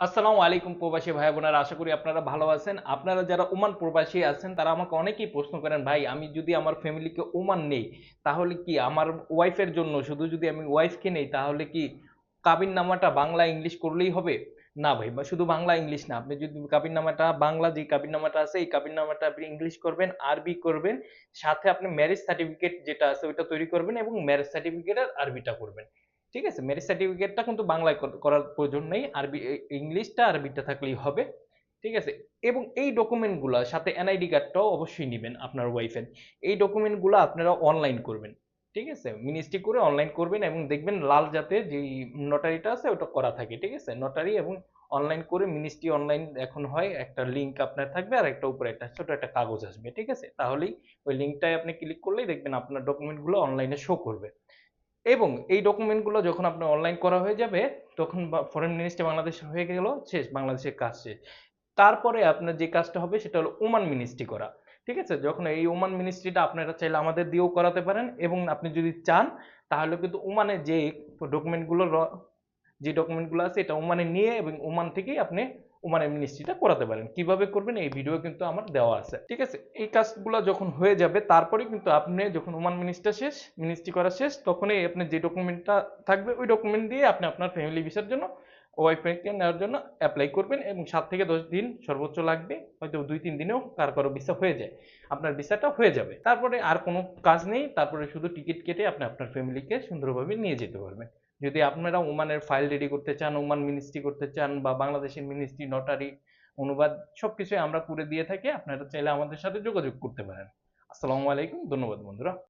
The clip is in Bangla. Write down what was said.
আসসালামু আলাইকুম প্রবাসী ভাই বোনেরা, আশা করি আপনারা ভালো আছেন। আপনারা যারা ওমান প্রবাসী আছেন, তারা আমাকে অনেকেই প্রশ্ন করেন, ভাই, আমি যদি আমার ফ্যামিলিকে ওমান নেই, তাহলে কি আমার ওয়াইফের জন্য, শুধু যদি আমি ওয়াইফকে নেই, তাহলে কি কাবিন নামাটা বাংলা ইংলিশ করলেই হবে? না ভাই শুধু বাংলা ইংলিশ না, আপনি যদি কাবিন নামাটা বাংলা, যে কাবিন নামাটা আছে, এই কাবিন নামাটা আপনি ইংলিশ করবেন, আরবি করবেন, সাথে আপনি ম্যারেজ সার্টিফিকেট যেটা আছে, ওইটা তৈরি করবেন এবং ম্যারেজ সার্টিফিকেট আর আরবিটা করবেন। ঠিক আছে ম্যারেজ সার্টিফিকেটটা কিন্তু বাংলায় করার প্রয়োজন নেই, আরবি ইংলিশটা আরবিটা থাকলেই হবে, ঠিক আছে? এবং এই ডকুমেন্টগুলো সাথে এনআইডি কার্ডটাও অবশ্যই নেবেন আপনার ওয়াইফের এই ডকুমেন্টগুলো আপনারা অনলাইন করবেন, ঠিক আছে? মিনিস্ট্রি করে অনলাইন করবেন এবং দেখবেন লাল যাতে যে নোটারিটা আছে, ওটা করা থাকে, ঠিক আছে? নোটারি এবং অনলাইন করে মিনিস্ট্রি অনলাইন এখন হয়, একটা লিংক আপনার থাকবে আর একটা উপরে একটা ছোট একটা কাগজ আসবে, ঠিক আছে? তাহলেই ওই লিঙ্কটায় আপনি ক্লিক করলেই দেখবেন আপনার ডকুমেন্টগুলো অনলাইনে শো করবে। এবং এই ডকুমেন্টগুলো যখন আপনার অনলাইন করা হয়ে যাবে, তখন ফরেন মিনিস্ট্রি বাংলাদেশ হয়ে গেল, শেষ, বাংলাদেশের কাজ শেষ। তারপরে আপনার যে কাজটা হবে, সেটা হলো ওমান মিনিস্ট্রি করা। ঠিক আছে? যখন এই ওমান মিনিস্ট্রিটা আপনারা চাইলে আমাদের দিয়েও করাতে পারেন, এবং আপনি যদি চান, তাহলে কিন্তু ওমানে যে ডকুমেন্টগুলো যে ডকুমেন্টগুলো আছে এটা ওমানে নিয়ে এবং ওমান থেকেই আপনি ওমানের মিনিস্ট্রিটা করাতে পারেন। কীভাবে করবেন এই ভিডিও কিন্তু আমার দেওয়া আছে। ঠিক আছে? এই কাজগুলো যখন হয়ে যাবে, তারপরে কিন্তু আপনি যখন ওমান মিনিস্টার শেষ মিনিস্ট্রি করা শেষ, তখনই আপনি যে ডকুমেন্টটা থাকবে, ওই ডকুমেন্ট দিয়ে আপনি আপনার ফ্যামিলি ভিসার জন্য ওয়াইফাইকে নেওয়ার জন্য অ্যাপ্লাই করবেন এবং সাত থেকে দশ দিন সর্বোচ্চ লাগবে, হয়তো দুই, তিন দিনেও কার কারও ভিসা হয়ে যায়। আপনার ভিসাটা হয়ে যাবে। তারপরে আর কোনো কাজ নেই, তারপরে শুধু টিকিট কেটে আপনি আপনার ফ্যামিলিকে সুন্দরভাবে নিয়ে যেতে পারবেন। যদি আপনারা ওমানের ফাইল রেডি করতে চান, ওমান মিনিস্ট্রি করতে চান বা বাংলাদেশের মিনিস্ট্রি নটারি অনুবাদ সব কিছুই আমরা করে দিয়ে থাকি, আপনারা চাইলে আমাদের সাথে যোগাযোগ করতে পারেন। আসসালামু আলাইকুম, ধন্যবাদ বন্ধুরা।